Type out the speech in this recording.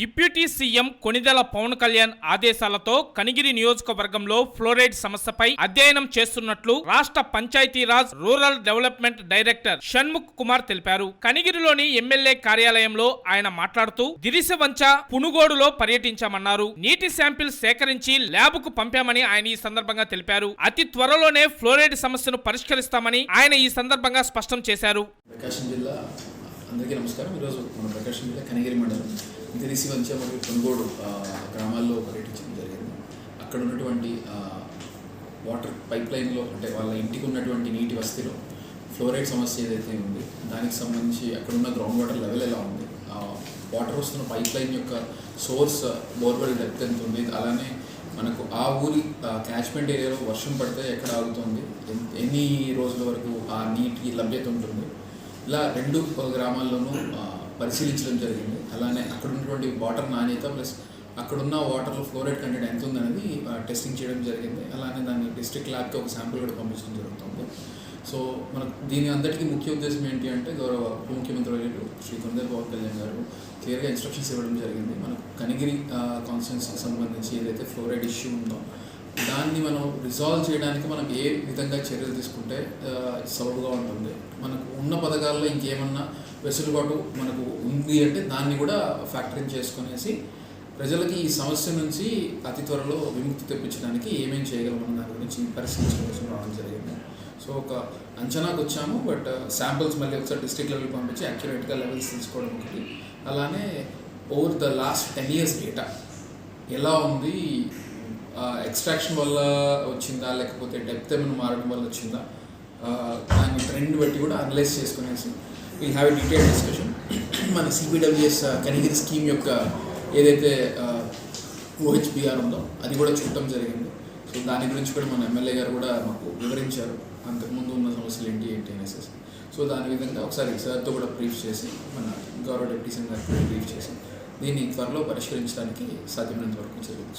Deputy CM Konidela Pawan Kalyan ఆదేశాలతో కనిగిరి నియోజకవర్గంలో fluoride సమస్యపై అధ్యయనం చేస్తున్నట్లు రాష్ట్ర Panchayati Raj rural development director Shanmukh Kumar తెలిపారు. కనిగిరిలోని ఎమ్మెల్యే కార్యాలయంలో ఆయన మాట్లాడుతూ దిరిసవంచ పునుగోడులో పర్యటించామన్నారు. నీటి శాంపిల్ సేకరించి ల్యాబ్కు పంపామని ఆయన ఈ సందర్భంగా తెలిపారు. అతి త్వరలోనే ఫ్లోరైడ్ సమస్యను పరిష్కరిస్తామని ఆయన ఈ సందర్భంగా స్పష్టం చేశారు. ప్రకాశం జిల్లా అందరికీ నమస్కారం. ఈరోజు మన ప్రకాశం జిల్లా కనిగిరి మండలం తెలిసి వంచ మరి కొనుగోడు గ్రామాల్లో పర్యటించడం జరిగింది. అక్కడ ఉన్నటువంటి వాటర్ పైప్ లైన్లో అంటే వాళ్ళ ఇంటికి ఉన్నటువంటి నీటి వసతిలో ఫ్లోరైడ్ సమస్య ఏదైతే ఉంది దానికి సంబంధించి అక్కడ ఉన్న గ్రౌండ్ వాటర్ లెవెల్ ఎలా ఉంది వాటర్ వస్తున్న పైప్ లైన్ యొక్క సోర్స్ బోర్వెల్ డెప్త్ ఎంత ఉంది అలానే మనకు ఆ ఊరి క్యాచ్మెంట్ ఏరియాలో వర్షం పడితే ఎక్కడ ఆగుతుంది ఎన్ని రోజుల వరకు ఆ నీటి లభ్యత ఉంటుంది ఇలా రెండు గ్రామాల్లోనూ పరిశీలించడం జరిగింది. అలానే అక్కడ ఉన్నటువంటి వాటర్ నాణ్యత ప్లస్ అక్కడున్న వాటర్లో ఫ్లోరైడ్ కంటెంట్ ఎంత ఉందనేది టెస్టింగ్ చేయడం జరిగింది. అలానే దాన్ని డిస్ట్రిక్ట్ ల్యాబ్కి ఒక శాంపుల్ కూడా పంపించడం జరుగుతుంది. సో మనకు దీని అందరికీ ముఖ్య ఉద్దేశం ఏంటి అంటే గౌరవ ఉప ముఖ్యమంత్రి వర్యులు శ్రీ కొందర్ పవన్ కళ్యాణ్ గారు క్లియర్గా ఇన్స్ట్రక్షన్స్ ఇవ్వడం జరిగింది. మనకు కనిగిరి కాన్స్టిట్యున్సీకి సంబంధించి ఏదైతే ఫ్లోరైడ్ ఇష్యూ ఉందో దాన్ని మనం రిజాల్వ్ చేయడానికి మనం ఏ విధంగా చర్యలు తీసుకుంటే సబబుగా ఉంటుంది. మనకు ఉన్న పథకాల్లో ఇంకేమన్నా వెసులుబాటు మనకు ఉంది అంటే దాన్ని కూడా ఫ్యాక్టరింగ్ చేసుకునేసి ప్రజలకి ఈ సమస్య నుంచి అతి త్వరలో విముక్తి తెప్పించడానికి ఏమేం చేయగలం అన్న దాని గురించి పరిశీలించడం రావడం జరిగింది. సో ఒక అంచనాకు వచ్చాము బట్ uh, శాంపిల్స్ మళ్ళీ ఒకసారి డిస్ట్రిక్ట్ లెవెల్ పంపించి యాక్యురేట్గా లెవెల్స్ తీసుకోవడం ఒకటి. అలానే over the last ten years data ఎలా ఉంది? Uh, ఎక్స్ట్రాక్షన్ వల్ల వచ్చిందా? లేకపోతే డెప్త్ ఏమైనా మారడం వల్ల వచ్చిందా? దాని ట్రెండ్ బట్టి కూడా అనలైజ్ చేసుకునేసి we have a detail discussion మన సిబిడబ్ల్యూఎస్ కనిగిరి స్కీమ్ యొక్క ఏదైతే ఓహెచ్బిఆర్ ఉందో అది కూడా చూడటం జరిగింది. సో దాని గురించి కూడా మన ఎమ్మెల్యే గారు కూడా మాకు వివరించారు. అంతకుముందు ఉన్న సమస్యలు ఏంటి ఏంటి అనేసి. సో దాని విధంగా ఒకసారి సార్తో కూడా బ్రీఫ్ చేసి మన గౌరవ డిప్యూటీ సీఎం గారికి కూడా బ్రీఫ్ చేసి దీన్ని త్వరలో పరిష్కరించడానికి సాధ్యమైనంత వరకు చర్యలు